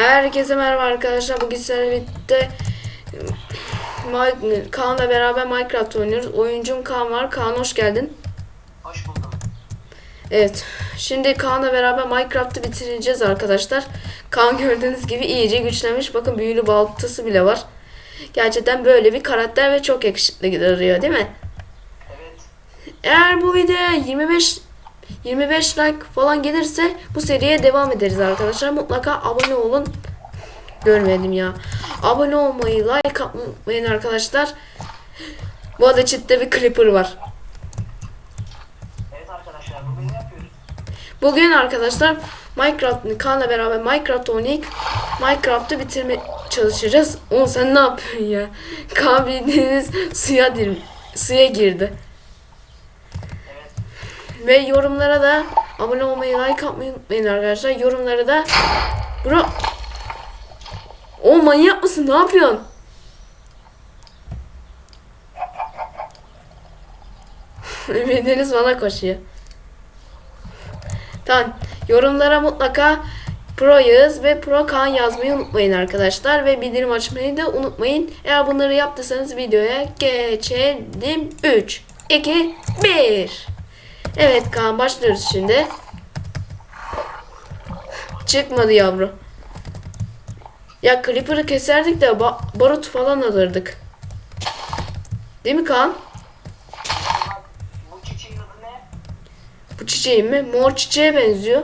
Herkese merhaba arkadaşlar. Bugün sizlerle birlikte Ma- Kaan'la beraber Minecraft oynuyoruz. Oyuncum Kaan var. Kaan hoş geldin. Hoş buldum. Evet. Şimdi Kaan'la beraber Minecraft'ı bitireceğiz arkadaşlar. Kaan gördüğünüz gibi iyice güçlenmiş. Bakın büyülü baltası bile var. Gerçekten böyle bir karakter ve çok yakışıklı duruyor değil mi? Evet. Eğer bu videoya 25 25 like falan gelirse bu seriye devam ederiz arkadaşlar. Mutlaka abone olun. Görmedim ya. Abone olmayı, like atmayı unutmayın arkadaşlar. Bu arada chatte bir creeper var. Evet arkadaşlar bugün ne yapıyoruz? Bugün arkadaşlar Minecraft'ın Kaan'la beraber Minecraft oynayıp Minecraft'ı bitirme çalışacağız. Oğlum sen ne yapıyorsun ya? Kaan bildiğiniz suya, suya girdi. Ve yorumlara da abone olmayı, like atmayı unutmayın arkadaşlar. Yorumlara da Bro O manyak mısın? Ne yapıyorsun? Ümidiniz bana koşuyor. Tamam. Yorumlara mutlaka Pro Yağız ve Pro Kaan yazmayı unutmayın arkadaşlar. Ve bildirim açmayı da unutmayın. Eğer bunları yaptıysanız videoya geçelim. 3, 2, 1. Evet Kaan başlıyoruz şimdi. Çıkmadı yavru. Ya Creeper'ı keserdik de ba- barut falan alırdık. Değil mi Kaan? Bu çiçeğin adı ne? Bu çiçeğin mi? Mor çiçeğe benziyor.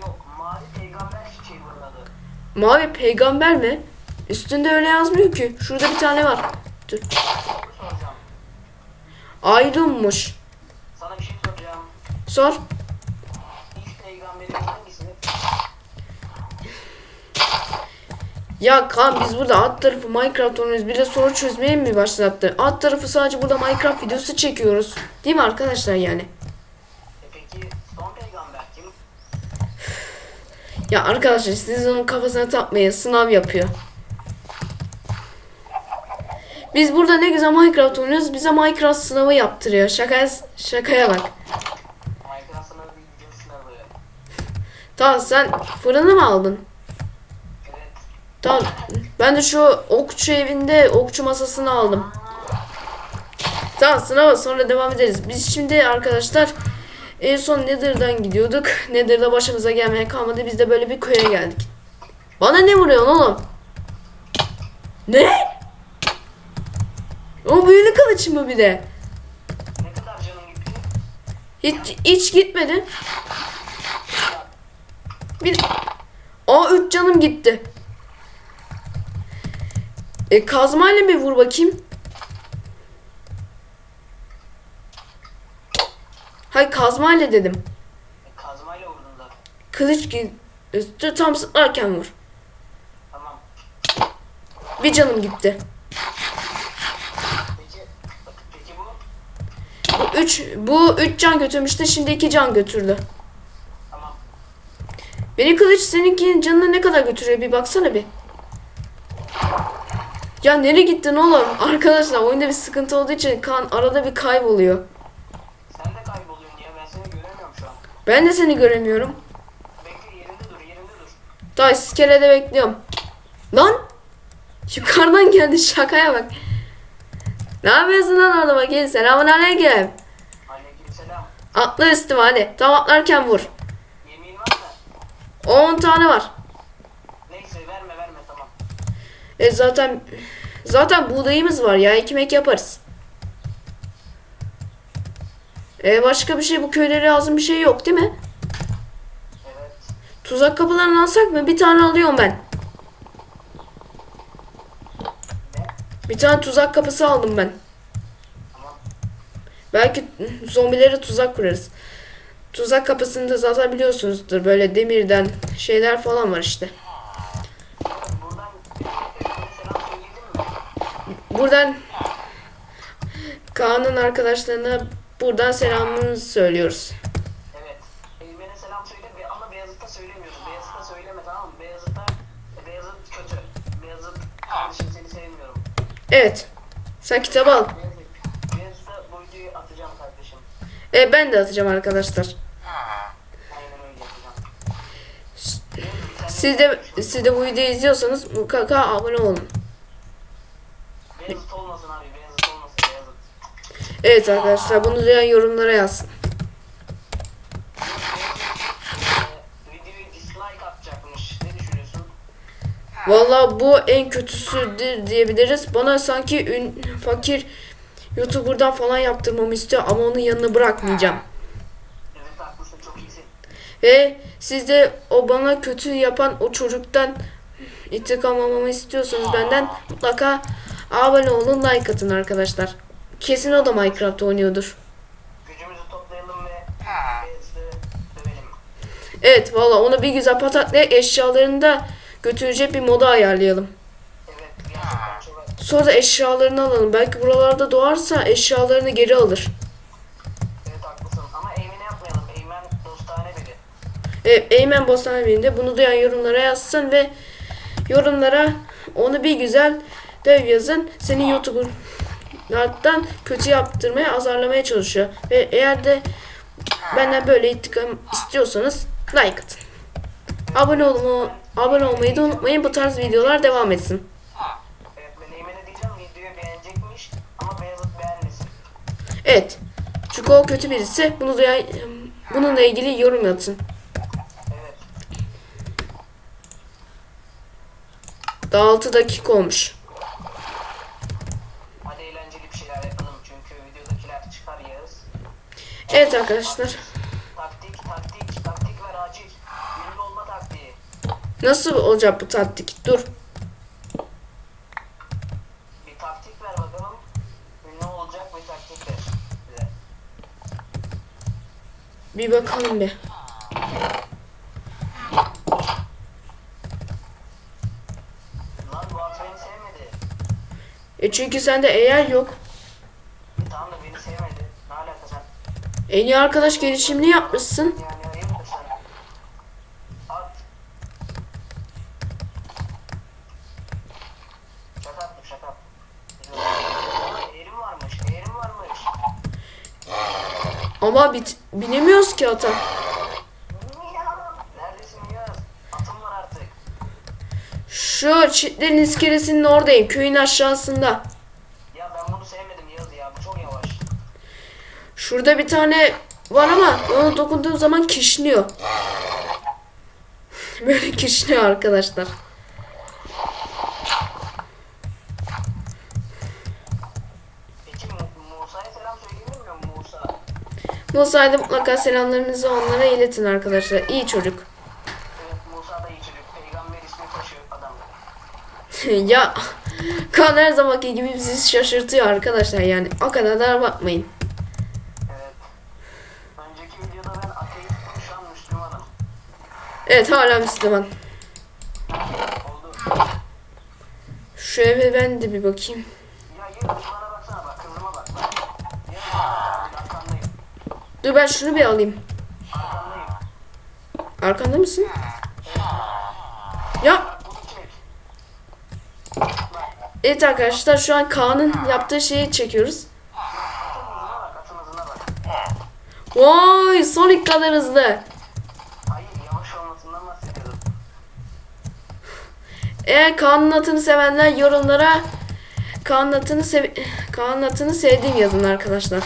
Yok mavi peygamber çiçeği bunun adı. Mavi peygamber mi? Üstünde öyle yazmıyor ki. Şurada bir tane var. Dur. Ayrılmış. Sana bir şey soracağım. Sor. Ya Kaan biz burada alt tarafı Minecraft oynuyoruz. Bir de soru çözmeye mi başlattı? Alt tarafı sadece burada Minecraft videosu çekiyoruz. Değil mi arkadaşlar yani? Ya arkadaşlar siz onun kafasına takmayın. Sınav yapıyor. Biz burada ne güzel Minecraft oynuyoruz. Bize Minecraft sınavı yaptırıyor. Şaka, şakaya bak. Minecraft sınavı bildiğin sınavı. Tamam sen fırını mı aldın? Evet. Tamam. Ben de şu okçu evinde okçu masasını aldım. Tamam sınava sonra devam ederiz. Biz şimdi arkadaşlar en son Nether'dan gidiyorduk. Nether'da başımıza gelmeye kalmadı. Biz de böyle bir köye geldik. Bana ne vuruyorsun oğlum? Ne? O büyülü kılıç mı bir de? Ne kadar canın gitti? Hiç, hiç gitmedi. Bir... Aa 3 canım gitti. E kazmayla bir vur bakayım. Hay kazmayla dedim. E, kazmayla vurdun zaten. Kılıç üstü tam sıklarken vur. Tamam. Bir canım gitti. Peki, peki bu? Bu 3 bu 3 can götürmüştü. Şimdi 2 can götürdü. Tamam. Beni kılıç seninkinin canını ne kadar götürüyor bir baksana bir. Ya nereye gittin oğlum? Arkadaşlar oyunda bir sıkıntı olduğu için kan arada bir kayboluyor. Sen de kayboluyorsun ya ben seni göremiyorum şu an. Ben de seni göremiyorum. Bekle yerinde dur yerinde dur. Daha iskelede bekliyorum. Lan! Yukarıdan geldi şakaya bak. Ne yapıyorsun lan orada bakayım? Selamun aleyküm. Aleykümselam. Atla üstüme hadi. Tam atlarken vur. Yemin var mı? 10 tane var. Neyse verme verme tamam. E zaten zaten buğdayımız var ya ekmek yaparız. E başka bir şey bu köylere lazım bir şey yok değil mi? Evet. Tuzak kapılarını alsak mı? Bir tane alıyorum ben. Ne? Bir tane tuzak kapısı aldım ben. Tamam. Belki zombilere tuzak kurarız. Tuzak kapısında zaten biliyorsunuzdur böyle demirden şeyler falan var işte. Buradan Kaan'ın arkadaşlarına buradan selamımızı söylüyoruz. Evet. Evine selam söyle be- ama Beyazıt'ta söylemiyoruz. Beyazıt'ta söyleme tamam mı? Beyazıt'ta Beyazıt kötü. Beyazıt kardeşim seni sevmiyorum. Evet. Sen kitabı al. Beyazıt, Beyazıt'ta bu videoyu atacağım kardeşim. E, ben de atacağım arkadaşlar. Aynen öyle yapacağım. Beyazıt, sen Siz de, siz de bu videoyu izliyorsanız mutlaka abone olun. Beyazıt olmasın abi. Beyazıt olmasın. Beyazıt. Evet arkadaşlar bunu duyan yorumlara yazsın. Ee, videoyu dislike atacakmış. Ne düşünüyorsun? Vallahi bu en kötüsüdür diyebiliriz. Bana sanki ün, fakir YouTuber'dan falan yaptırmamı istiyor ama onun yanına bırakmayacağım. Evet haklısın. Çok iyisin. Ve siz de o bana kötü yapan o çocuktan intikam almamı istiyorsanız benden mutlaka abone olun like atın arkadaşlar. Kesin o da Minecraft oynuyordur. Gücümüzü toplayalım ve. Evet valla onu bir güzel pataklayıp eşyalarını da götürecek bir moda ayarlayalım. Sonra da eşyalarını alalım. Belki buralarda doğarsa eşyalarını geri alır. Eymen Bostan evinde bunu duyan yorumlara yazsın ve yorumlara onu bir güzel dev yazın. Seni YouTuber'lardan kötü yaptırmaya, azarlamaya çalışıyor. Ve eğer de benden böyle intikam istiyorsanız like atın. Abone olma, abone olmayı da unutmayın. Bu tarz videolar devam etsin. Evet. Çünkü o kötü birisi. Bunu duyan bununla ilgili yorum yapsın. Daha 6 dakika olmuş. Hadi eğlenceli bir şeyler yapalım çünkü videodakiler çıkar Yağız. Evet arkadaşlar. Taktik, taktik, taktik ver acil. Ünlü olma taktiği. Nasıl olacak bu taktik? Dur. Bir taktik ver bakalım. Ünlü olacak bir taktik ver bize. Bir bakalım bir. Lan bu at beni sevmedi. E çünkü sende eğer yok. Tamam da beni sevmedi. Ne alaka sen? En iyi arkadaş gelişimini yapmışsın. Yani hayırdır sen? At. Şaka yaptım şaka. Eğrim varmış, eğrim varmış. Ama bit binemiyoruz ki ata. Neredesin Yağız? Atım var artık. Şu çitlerin iskelesinin oradayım. Köyün aşağısında. Ya ben bunu sevmedim Yağız ya. Bu çok yavaş. Şurada bir tane var ama ona dokunduğum zaman kişniyor. Böyle kişniyor arkadaşlar. Musa'ya da mutlaka selamlarınızı onlara iletin arkadaşlar. İyi çocuk. Ya Kaan her zamanki gibi bizi şaşırtıyor arkadaşlar yani. O kadar da bakmayın. Evet. Önceki videoda ben ateistim şu an Müslümanım. Evet hala Müslüman. Oldu. Şu eve ben de bir bakayım. Ya Yağız bana baksana bak kızıma bak. bak. Yağız bak, arkandayım. Dur ben şunu bir alayım. Arkandayım. Arkanda mısın? Ya Bak bunu çek. Bak evet arkadaşlar şu an Kaan'ın yaptığı şeyi çekiyoruz. Vay Sonic kadar hızlı. Hayır. Eğer Kaan'ın atını sevenler yorumlara Kaan'ın atını sev Kaan'ın atını sevdiğim yazın arkadaşlar.